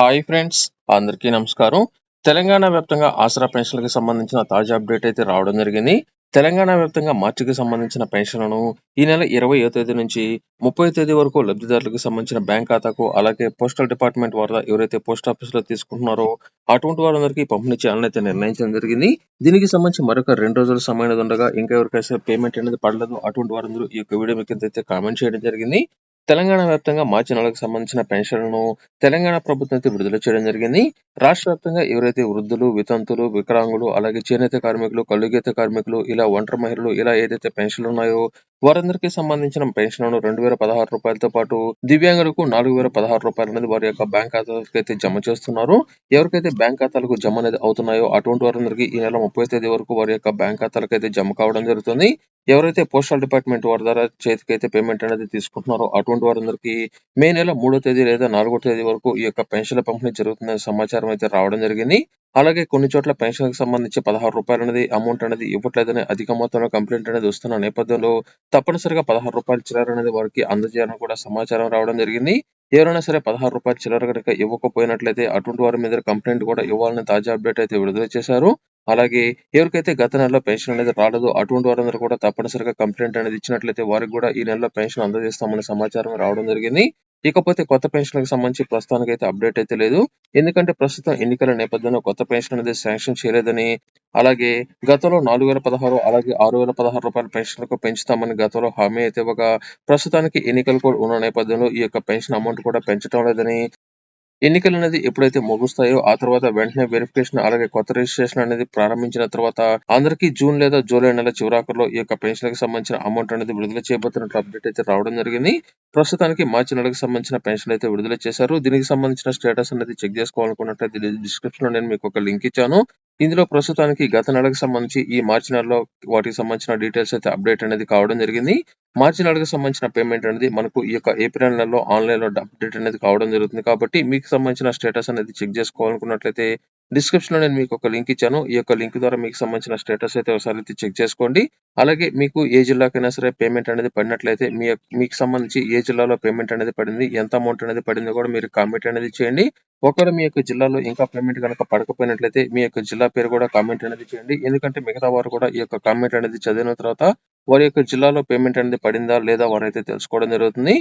Hi friends అందరికీ నమస్కారం. తెలంగాణ వ్యాప్తంగా ఆసరా పెన్షన్లకు సంబంధించిన తాజా అప్డేట్ అయితే రావడం జరిగింది. తెలంగాణ వ్యాప్తంగా మార్చికి సంబంధించిన పెన్షన్లను ఈ నెల ఇరవై తేదీ నుంచి ముప్పై తేదీ వరకు లబ్ధిదారులకు సంబంధించిన బ్యాంక్ ఖాతాకు అలాగే పోస్టల్ డిపార్ట్మెంట్ వారు ఎవరైతే పోస్ట్ ఆఫీస్లో తీసుకుంటున్నారో అటువంటి వారందరికీ పంపిణీ చేయాలని అయితే నిర్ణయించడం జరిగింది. దీనికి సంబంధించి మరొక రెండు రోజుల సమయం ఉండగా ఇంకా ఎవరికైతే పేమెంట్ అనేది పడలేదు అటువంటి వారందరూ ఈ యొక్క వీడియో మీకు అయితే కామెంట్ చేయడం జరిగింది. తెలంగాణ వ్యాప్తంగా మార్చి నెలకు సంబంధించిన పెన్షన్లను తెలంగాణ ప్రభుత్వం అయితే విడుదల చేయడం జరిగింది. రాష్ట్ర వ్యాప్తంగా ఎవరైతే వృద్ధులు వితంతులు వికలాంగులు అలాగే చేనేత కార్మికులు కళ్ళుగీత కార్మికులు ఇలా ఒంటరి మహిళలు ఇలా ఏదైతే పెన్షన్లు ఉన్నాయో వారందరికీ సంబంధించిన పెన్షన్లను రెండు వేల పదహారు రూపాయలతో పాటు దివ్యాంగులకు నాలుగు వేల పదహారు రూపాయలు అనేది వారి యొక్క బ్యాంక్ ఖాతాలకు అయితే జమ చేస్తున్నారు. ఎవరికైతే బ్యాంక్ ఖాతాలకు జమ అనేది అవుతున్నాయో అటువంటి వారందరికీ ఈ నెల ముప్పై తేదీ వరకు వారి యొక్క బ్యాంక్ ఖాతాలకు అయితే జమ కావడం జరుగుతుంది. ఎవరైతే పోస్టల్ డిపార్ట్మెంట్ వారి ద్వారా చేతికి అయితే పేమెంట్ అనేది తీసుకుంటున్నారో అటువంటి వారందరికీ మే నెల మూడో తేదీ లేదా నాలుగో తేదీ వరకు ఈ యొక్క పెన్షన్ల పంపిణీ జరుగుతుందనే సమాచారం అయితే రావడం జరిగింది. అలాగే కొన్ని చోట్ల పెన్షన్కి సంబంధించి పదహారు రూపాయలు అనేది అమౌంట్ అనేది ఇవ్వట్లేదని అధిక మొత్తంలో కంప్లైంట్ అనేది వస్తున్న నేపథ్యంలో తప్పనిసరిగా పదహారు రూపాయల చిల్లర అనేది వారికి అందజేయాలని కూడా సమాచారం రావడం జరిగింది. ఎవరైనా సరే పదహారు రూపాయల చిల్లర కనుక ఇవ్వకపోయినట్లయితే అటువంటి వారి మీద కంప్లైంట్ కూడా ఇవ్వాలని తాజా అప్డేట్ అయితే విడుదల చేశారు. అలాగే ఎవరికైతే గత నెలలో పెన్షన్ అనేది రాలేదో అటువంటి వారందరూ కూడా తప్పనిసరిగా కంప్లైంట్ అనేది ఇచ్చినట్లయితే వారికి కూడా ఈ నెలలో పెన్షన్ అందజేస్తామనే సమాచారం రావడం జరిగింది. ఇకపోతే కొత్త పెన్షన్లకు సంబంధించి ప్రస్తుతానికి అయితే అప్డేట్ అయితే లేదు. ఎందుకంటే ప్రస్తుతం ఎన్నికల నేపథ్యంలో కొత్త పెన్షన్ అనేది శాంక్షన్ చేయలేదని అలాగే గతంలో నాలుగు వేల పదహారు అలాగే ఆరు వేల పదహారు రూపాయల పెన్షన్లకు పెంచుతామని గతంలో హామీ అయితే ఇవ్వగా ప్రస్తుతానికి ఎన్నికలు కూడా ఉన్న నేపథ్యంలో ఈ యొక్క పెన్షన్ అమౌంట్ కూడా పెంచడం లేదని ఎన్నికలు అనేది ఎప్పుడైతే ముగుస్తాయో ఆ తర్వాత వెంటనే వెరిఫికేషన్ అలాగే కొత్త రిజిస్ట్రేషన్ అనేది ప్రారంభించిన తర్వాత అందరికీ జూన్ లేదా జూలై నెల చివరాకర్లో ఈ యొక్క పెన్షన్కి సంబంధించిన అమౌంట్ అనేది విడుదల చేయబోతున్నట్లు అప్డేట్ అయితే రావడం జరిగింది. ప్రస్తుతానికి మార్చి నెలకు సంబంధించిన పెన్షన్ అయితే విడుదల చేశారు. దీనికి సంబంధించిన స్టేటస్ అనేది చెక్ చేసుకోవాలనుకున్నట్లయితే డిస్క్రిప్షన్లో నేను మీకు ఒక లింక్ ఇచ్చాను. ఇందులో ప్రస్తుతానికి గత నెలకు సంబంధించి ఈ మార్చి నెలలో వాటికి సంబంధించిన డీటెయిల్స్ అయితే అప్డేట్ అనేది కావడం జరిగింది. మార్చి నెలకు సంబంధించిన పేమెంట్ అనేది మనకు ఈ యొక్క ఏప్రిల్ నెలలో ఆన్లైన్లో అప్డేట్ అనేది కావడం జరుగుతుంది. కాబట్టి మీకు సంబంధించిన స్టేటస్ అనేది చెక్ చేసుకోవాలనుకున్నట్లయితే డిస్క్రిప్షన్లో నేను మీకు ఒక లింక్ ఇచ్చాను. ఈ యొక్క లింక్ ద్వారా మీకు సంబంధించిన స్టేటస్ అయితే ఒకసారి అయితే చెక్ చేసుకోండి. అలాగే మీకు ఏ జిల్లాకైనా సరే పేమెంట్ అనేది పడినట్లయితే మీ మీకు సంబంధించి ఏ జిల్లాలో పేమెంట్ అనేది పడింది ఎంత అమౌంట్ అనేది పడిందో కూడా మీరు కామెంట్ అనేది చేయండి. ఒకవేళ మీ యొక్క జిల్లాలో ఇంకా పేమెంట్ కనుక పడకపోయినట్లయితే మీ యొక్క జిల్లా పేరు కూడా కామెంట్ అనేది చేయండి. ఎందుకంటే మిగతా వారు కూడా ఈ యొక్క కామెంట్ అనేది చదివిన తర్వాత వారి యొక్క జిల్లాలో పేమెంట్ అనేది పడిందా లేదా వారైతే తెలుసుకోవడం జరుగుతుంది.